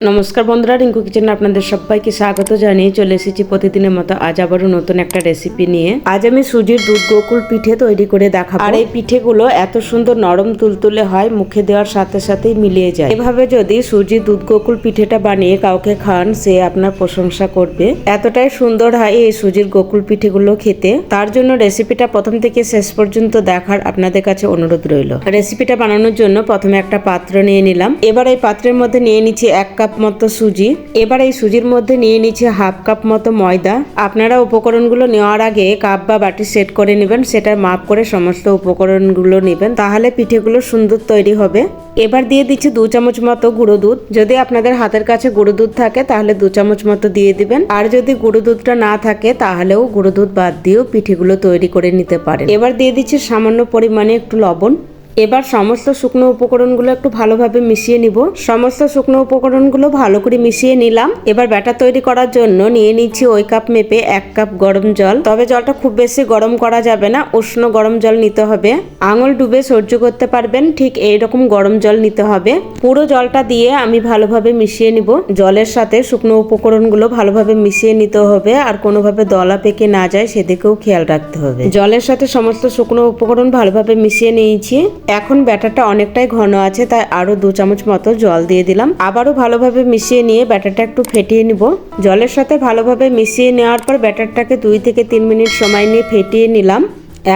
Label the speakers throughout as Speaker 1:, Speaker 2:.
Speaker 1: নমস্কার বন্ধুরা, রিঙ্কু কিচেনে আপনাদের সবাইকে স্বাগত জানিয়ে চলে এসেছি প্রতিদিনের মতো আজ আবারও নতুন একটা রেসিপি নিয়ে। আজ আমি সুজির দুধ গোকুল পিঠে তৈরি করে দেখাবো। আর এই পিঠেগুলো এত সুন্দর নরম তুলতুলে হয়, মুখে দেওয়ার সাথে সাথেই মিলিয়ে যায়। এভাবে যদি সুজি দুধ গোকুল পিঠেটা বানিয়ে কাউকে খান, সে আপনার প্রশংসা করবে। এতটাই সুন্দর হয় এই সুজির গোকুল পিঠেগুলো খেতে। তার জন্য রেসিপিটা প্রথম থেকে শেষ পর্যন্ত দেখার আপনাদের কাছে অনুরোধ রইল। রেসিপিটা বানানোর জন্য প্রথমে একটা পাত্র নিয়ে নিলাম। এবার এই পাত্রের মধ্যে নিয়ে নিচ্ছি এক কাপ মতো সুজি। এবার এই সুজির মধ্যে নিয়ে নিচ্ছে হাফ কাপ মতো ময়দা। আপনারা উপকরণগুলো নেওয়ার আগে কাপ বা বাটি সেট করে নেবেন, সেটার মাপ করে সমস্ত উপকরণগুলো নেবেন, তাহলে পিঠেগুলো সুন্দর তৈরি হবে। এবার দিয়ে দিচ্ছি দু চামচ মতো গুঁড়ো দুধ। যদি আপনাদের হাতের কাছে গুঁড়ো দুধ থাকে, তাহলে দু চামচ মতো দিয়ে দিবেন। আর যদি গুঁড়ো দুধটা না থাকে, তাহলেও গুঁড়ো দুধ বাদ দিয়েও পিঠেগুলো তৈরি করে নিতে পারেন। এবার দিয়ে দিচ্ছি সামান্য পরিমাণে একটু লবণ। এবার সমস্ত শুকনো উপকরণগুলো একটু ভালোভাবে মিশিয়ে নিব। সমস্ত শুকনো উপকরণগুলো ভালো করে মিশিয়ে নিলাম। এবার ব্যাটার তৈরি করার জন্য নিয়ে নিচ্ছি ওই কাপ মেপে এক কাপ গরম জল। তবে জলটা খুব বেশি গরম করা যাবে না, উষ্ণ গরম জল নিতে হবে। আঙুল ডুবে সহ্য করতে পারবেন, ঠিক এই রকম গরম জল নিতে হবে। পুরো জলটা দিয়ে আমি ভালোভাবে মিশিয়ে নিব। জলের সাথে শুকনো উপকরণগুলো ভালোভাবে মিশিয়ে নিতে হবে, আর কোনোভাবে দলা পেকে না যায়, সেদিকেও খেয়াল রাখতে হবে। জলের সাথে সমস্ত শুকনো উপকরণ ভালোভাবে মিশিয়ে নিয়েছি। এখন ব্যাটারটা অনেকটাই ঘন আছে, তাই আরও দু চামচ মতো জল দিয়ে দিলাম। আবারও ভালোভাবে মিশিয়ে নিয়ে ব্যাটারটা একটু ফেটিয়ে নিব। জলের সাথে ভালোভাবে মিশিয়ে নেওয়ার পর ব্যাটারটাকে দুই থেকে তিন মিনিট সময় নিয়ে ফেটিয়ে নিলাম।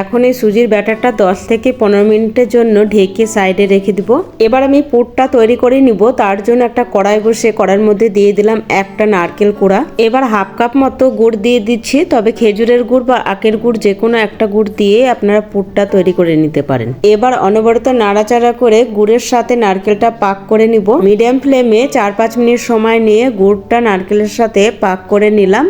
Speaker 1: এখন এই সুজির ব্যাটারটা 10 থেকে পনেরো মিনিটের জন্য ঢেকে সাইডে রেখে দিব। এবার আমি পুরটা তৈরি করে নিব, তার জন্য একটা কড়াই বসে কড়াইয়ের মধ্যে দিয়ে দিলাম একটা নারকেল কুড়া। এবার হাফ কাপ মতো গুড় দিয়ে দিচ্ছি, তবে খেজুরের গুড় বা আখের গুড় যে কোনো একটা গুড় দিয়ে আপনারা পুরটা তৈরি করে নিতে পারেন। এবার অনবরত নাড়াচাড়া করে গুড়ের সাথে নারকেলটা পাক করে নিব। মিডিয়াম ফ্লেমে চার পাঁচ মিনিট সময় নিয়ে গুড়টা নারকেলের সাথে পাক করে নিলাম।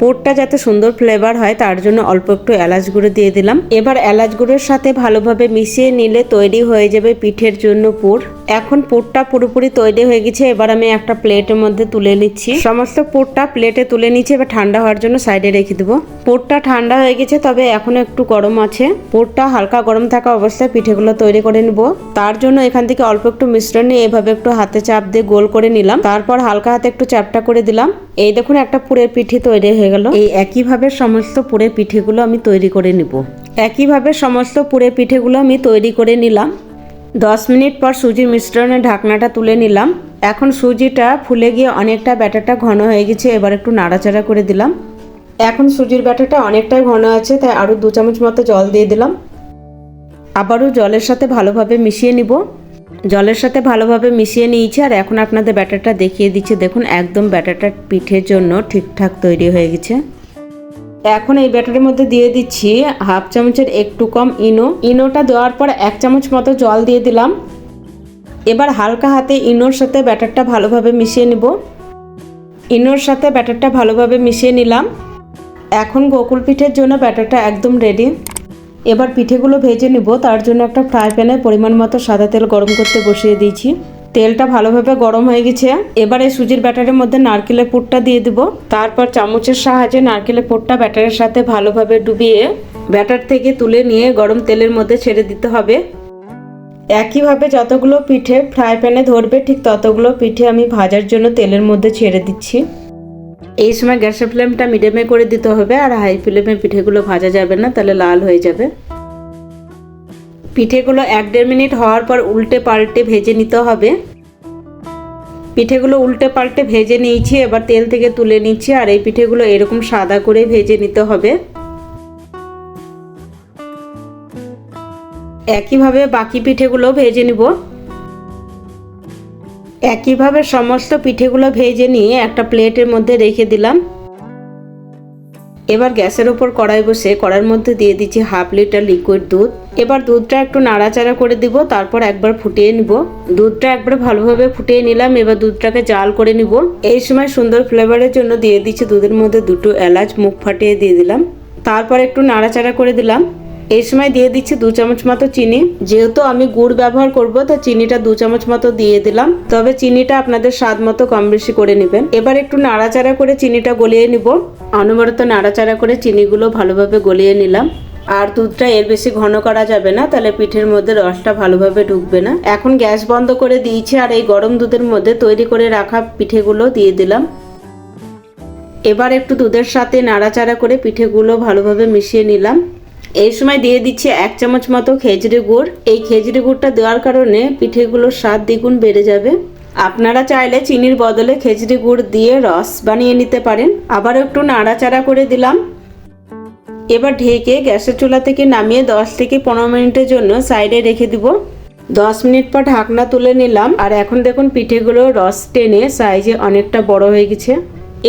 Speaker 1: পুরটা যাতে সুন্দর ফ্লেভার হয়, তার জন্য অল্প একটু এলাচ গুঁড়ো দিয়ে দিলাম। এবার এলাচ গুঁড়োর সাথে ভালোভাবে মিশিয়ে নিলে তৈরি হয়ে যাবে পিঠের জন্য পুর। এখন পুরটা পুরোপুরি তৈরি হয়ে গেছে, এবার আমি একটা প্লেটের মধ্যে তুলে নিচ্ছি। সমস্ত পুরটা প্লেটে তুলে নিচ্ছি এবার ঠান্ডা হওয়ার জন্য সাইডে রেখে দেবো। পুরটা ঠান্ডা হয়ে গেছে, তবে এখনও একটু গরম আছে। পুরটা হালকা গরম থাকা অবস্থায় পিঠেগুলো তৈরি করে নিব। তার জন্য এখান থেকে অল্প একটু মিশ্রণ নিয়ে এভাবে একটু হাতে চাপ দিয়ে গোল করে নিলাম। তারপর হালকা হাতে একটু চাপটা করে দিলাম। এই দেখুন, একটা পুরের পিঠে তৈরি হয়ে গেল। এই একইভাবে সমস্ত পুরের পিঠেগুলো আমি তৈরি করে নিব। একইভাবে সমস্ত পুরের পিঠেগুলো আমি তৈরি করে নিলাম। দশ মিনিট পর সুজির মিশ্রণের ঢাকনাটা তুলে নিলাম। এখন সুজিটা ফুলে গিয়ে অনেকটা ব্যাটারটা ঘন হয়ে গেছে, এবার একটু নাড়াচাড়া করে দিলাম। এখন সুজির ব্যাটারটা অনেকটাই ঘন আছে, তাই আরও দু চামচ মতো জল দিয়ে দিলাম। আবারও জলের সাথে ভালোভাবে মিশিয়ে নিব। জলের সাথে ভালোভাবে মিশিয়ে নিয়েছি, আর এখন আপনাদের ব্যাটারটা দেখিয়ে দিচ্ছি। দেখুন, একদম ব্যাটারটা পিঠের জন্য ঠিকঠাক তৈরি হয়ে গেছে। এখন এই ব্যাটারের মধ্যে দিয়ে দিচ্ছি হাফ চামচের একটু কম ইনো। ইনোটা দেওয়ার পর এক চামচ মতো জল দিয়ে দিলাম। এবার হালকা হাতে ইনোর সাথে ব্যাটারটা ভালোভাবে মিশিয়ে নিব। ইনোর সাথে ব্যাটারটা ভালোভাবে মিশিয়ে নিলাম। এখন গোকুল পিঠের জন্য ব্যাটারটা একদম রেডি এবার পিঠেগুলো ভেজে নিব। তার জন্য একটা ফ্রাই প্যানে পরিমাণ মতো সাদা তেল গরম করতে বসিয়ে দিয়েছি। তেলটা ভালোভাবে গরম হয়ে গেছে। এবার সুজির ব্যাটারের মধ্যে নারকেলের পুরটা দিয়ে দিব। তারপর চামচের সাহায্যে নারকেলের পুরটা ব্যাটারের সাথে ভালোভাবে ডুবিয়ে ব্যাটার থেকে তুলে নিয়ে গরম তেলের মধ্যে ছেড়ে দিতে হবে। একইভাবে যতগুলো পিঠে ফ্রাই প্যানে ধরবে, ঠিক ততগুলো পিঠে আমি ভাজার জন্য তেলের মধ্যে ছেড়ে দিচ্ছি। এই সময় গ্যাসের ফ্লেমটা মিডিয়ামে করে দিতে হবে, আর হাই ফ্লেমে পিঠেগুলো ভাজা যাবে না, তাহলে লাল হয়ে যাবে। পিঠেগুলো এক দেড় মিনিট হওয়ার পর উল্টে পাল্টে ভেজে নিতে হবে। পিঠেগুলো উল্টে পাল্টে ভেজে নিয়েছি, এবার তেল থেকে তুলে নিচ্ছি আর এই পিঠেগুলো এরকম সাদা করে ভেজে নিতে হবে। একইভাবে বাকি পিঠেগুলো ভেজে নিব। একইভাবে সমস্ত পিঠেগুলো ভেজে নিয়ে একটা প্লেটের মধ্যে রেখে দিলাম। এবার গ্যাসের উপর কড়াই বসে কড়াইয়ের মধ্যে দিয়ে দিচ্ছি হাফ লিটার লিকুইড দুধ। এবার দুধটা একটু নাড়াচাড়া করে দিব, তারপর একবার ফুটিয়ে নিব। দুধটা একবার ভালোভাবে ফুটিয়ে নিলাম, এবার দুধটাকে জাল করে নিব। এই সময় সুন্দর ফ্লেভারের জন্য দিয়ে দিচ্ছি দুধের মধ্যে দুটো এলাচ, মুখ ফাটিয়ে দিয়ে দিলাম। তারপর একটু নাড়াচাড়া করে দিলাম। এই সময় দিয়ে দিচ্ছি দু চামচ মতো চিনি। যেহেতু আমি গুড় ব্যবহার করব, তা চিনিটা দু চামচ মতো দিয়ে দিলাম। তবে চিনিটা আপনাদের স্বাদ মতো কম বেশি করে নেবেন। এবার একটু নাড়াচাড়া করে চিনিটা গলিয়ে নিব। অনবরত নাড়াচাড়া করে চিনিগুলো ভালোভাবে গলিয়ে নিলাম। আর দুধটা এর বেশি ঘন করা যাবে না, তাহলে পিঠের মধ্যে রসটা ভালোভাবে ঢুকবে না। এখন গ্যাস বন্ধ করে দিয়েছি আর এই গরম দুধের মধ্যে তৈরি করে রাখা পিঠেগুলো দিয়ে দিলাম। এবার একটু দুধের সাথে নাড়াচাড়া করে পিঠেগুলো ভালোভাবে মিশিয়ে নিলাম। এই সময় দিয়ে দিচ্ছি এক চামচ মতো খেজুরি গুড়। এই খেজুরি গুড়টা দেওয়ার কারণে পিঠেগুলোর স্বাদ দ্বিগুণ বেড়ে যাবে। আপনারা চাইলে চিনির বদলে খেজুরি গুড় দিয়ে রস বানিয়ে নিতে পারেন। আবার একটু নাড়াচাড়া করে দিলাম। এবার ঢেকে গ্যাসের চুলা থেকে নামিয়ে 10 থেকে পনেরো মিনিটের জন্য সাইডে রেখে দিব। দশ মিনিট পর ঢাকনা তুলে নিলাম। আর এখন দেখুন, পিঠেগুলো রস টেনে সাইজে অনেকটা বড় হয়ে গেছে।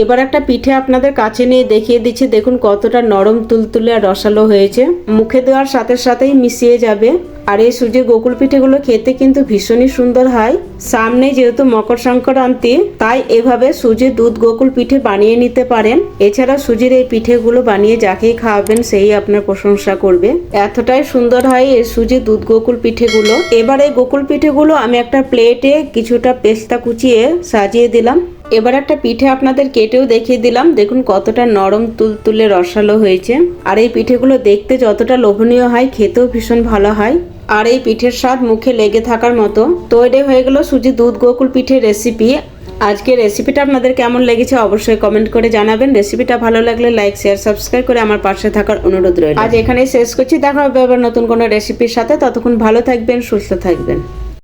Speaker 1: এবার একটা পিঠে আপনাদের কাছে নিয়ে দেখিয়ে দিচ্ছি। দেখুন কতটা নরম, তুলতুলে আর রসালো হয়েছে। মুখে দেওয়ার সাথে সাথেই মিশিয়ে যাবে। আর এই সুজির গোকুল পিঠেগুলো খেতে কিন্তু ভীষণই সুন্দর হয়। সামনে যেহেতু মকর সংক্রান্তি, তাই এভাবে সুজির দুধ গোকুল পিঠে বানিয়ে নিতে পারেন। এছাড়া সুজির এই পিঠেগুলো বানিয়ে যাকেই খাওয়াবেন, সেই আপনার প্রশংসা করবে। এতটাই সুন্দর হয় এই সুজির দুধ গোকুল পিঠেগুলো। এবার এই গোকুল পিঠেগুলো আমি একটা প্লেটে কিছুটা পেস্তা কুচিয়ে সাজিয়ে দিলাম। এবার একটা পিঠে আপনাদের কেটেও দেখিয়ে দিলাম। দেখুন কতটা নরম, তুলতুলে, রসালো হয়েছে। আর এই পিঠেগুলো দেখতে যতটা লোভনীয় হয়, খেতেও ভীষণ ভালো হয়। আর এই পিঠের স্বাদ মুখে লেগে থাকার মতো। তৈরি হয়ে গেল সুজি দুধ গোকুল পিঠের রেসিপি আজকে রেসিপিটা আপনাদের কেমন লেগেছে অবশ্যই কমেন্ট করে জানাবেন। রেসিপিটা ভালো লাগলে লাইক শেয়ার সাবস্ক্রাইব করে আমার পাশে থাকার অনুরোধ রইল। আজ এখানেই শেষ করছি। দেখা হবে আবার নতুন কোনো রেসিপির সাথে। ততক্ষণ ভালো থাকবেন, সুস্থ থাকবেন।